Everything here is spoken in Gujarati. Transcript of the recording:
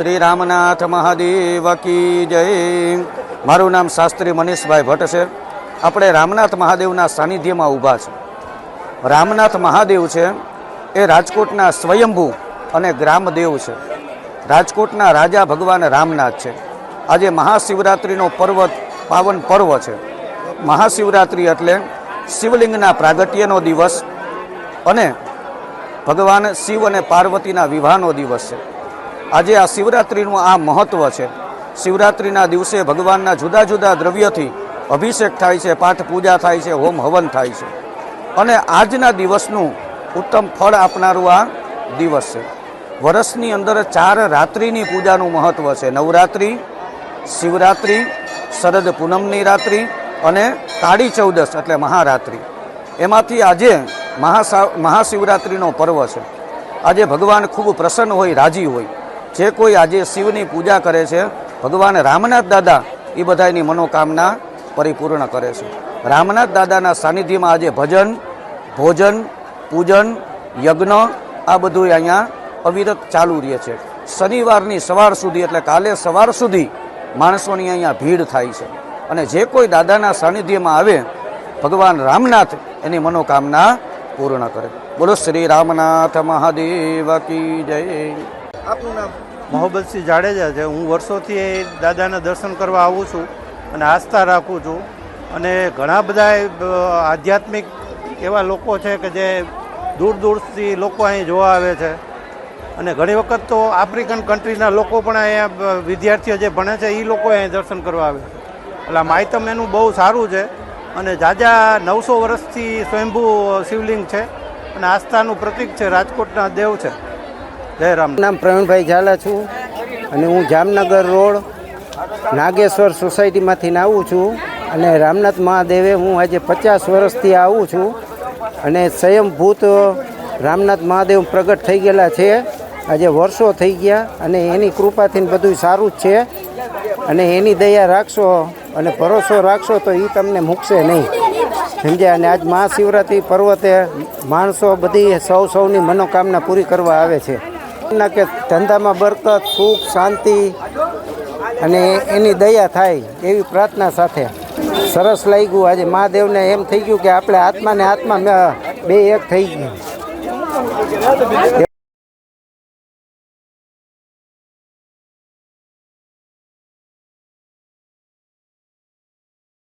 શ્રી રામનાથ મહાદેવ કી જય. મારું નામ શાસ્ત્રી મનીષભાઈ ભટ્ટ છે. આપણે રામનાથ મહાદેવના સાનિધ્યમાં ઊભા છે. રામનાથ મહાદેવ છે, એ રાજકોટના સ્વયંભૂ અને ગ્રામદેવ છે. રાજકોટના રાજા ભગવાન રામનાથ છે. આજે મહાશિવરાત્રિનો પર્વ પાવન પર્વ છે. મહાશિવરાત્રિ એટલે શિવલિંગના પ્રાગટ્યનો દિવસ અને ભગવાન શિવ અને પાર્વતીના વિવાહનો દિવસ છે. આજે આ શિવરાત્રિનું આ મહત્ત્વ છે. શિવરાત્રિના દિવસે ભગવાનના જુદા જુદા દ્રવ્યથી અભિષેક થાય છે, પાઠ પૂજા થાય છે, હોમ હવન થાય છે. અને આજના દિવસનું ઉત્તમ ફળ આપનારું આ દિવસ છે. વર્ષની અંદર ચાર રાત્રિની પૂજાનું મહત્ત્વ છે. નવરાત્રિ, શિવરાત્રિ, શરદ પૂનમની રાત્રિ અને કાળી ચૌદશ એટલે મહારાત્રિ. એમાંથી આજે મહાશિવરાત્રિનો પર્વ છે. આજે ભગવાન ખૂબ પ્રસન્ન હોય, રાજી હોય. જે કોઈ આજે શિવની પૂજા કરે છે, ભગવાન રામનાથ દાદા એ બધાની મનોકામના પરિપૂર્ણ કરે છે. રામનાથ દાદાના સાનિધ્યમાં આજે ભજન, ભોજન, પૂજન, યજ્ઞ આ બધું અહીંયા અવિરત ચાલુ રહે છે. શનિવારની સવાર સુધી એટલે કાલે સવાર સુધી માણસોની અહીંયા ભીડ થાય છે. અને જે કોઈ દાદાના સાનિધ્યમાં આવે, ભગવાન રામનાથ એની મનોકામના પૂર્ણ કરે. બોલો શ્રી રામનાથ મહાદેવ કી જય. આપનું નામ? મોહબ્બતસિંહ જાડેજા છે. હું વર્ષોથી એ દાદાના દર્શન કરવા આવું છું અને આસ્થા રાખું છું. અને ઘણા બધા આધ્યાત્મિક એવા લોકો છે કે જે દૂર દૂરથી લોકો અહીં જોવા આવે છે. અને ઘણી વખત તો આફ્રિકન કન્ટ્રીના લોકો પણ અહીંયા વિદ્યાર્થીઓ જે ભણે છે એ લોકો અહીં દર્શન કરવા આવે છે. એટલે માયતમ એનું બહુ સારું છે. અને જાજા નવસો વર્ષથી સ્વયંભૂ શિવલિંગ છે અને આસ્થાનું પ્રતીક છે, રાજકોટના દેવ છે. જય રામ. નામ પ્રવીણભાઈ ઝાલા છું અને હું જામનગર રોડ નાગેશ્વર સોસાયટીમાંથી આવું છું અને રામનાથ મહાદેવે હું આજે પચાસ વર્ષથી આવું છું અને સ્વયંભૂત રામનાથ મહાદેવ પ્રગટ થઈ ગયેલા છે. આજે વર્ષો થઈ ગયા અને એની કૃપાથી બધું સારું જ છે. અને એની દયા રાખશો અને ભરોસો રાખશો તો એ તમને મૂકશે નહીં. સમજ્યા? અને આજ મહાશિવરાત્રિ પર્વતે માણસો બધી સૌ સૌની મનોકામના પૂરી કરવા આવે છે. કે ધંધામાં બરકત, સુખ, શાંતિ અને એની દયા થાય એવી પ્રાર્થના સાથે. સરસ લાગ્યું આજે મહાદેવને એમ થઈ ગયું કે આપણે આત્માને આત્મા બે એક થઈ ગયું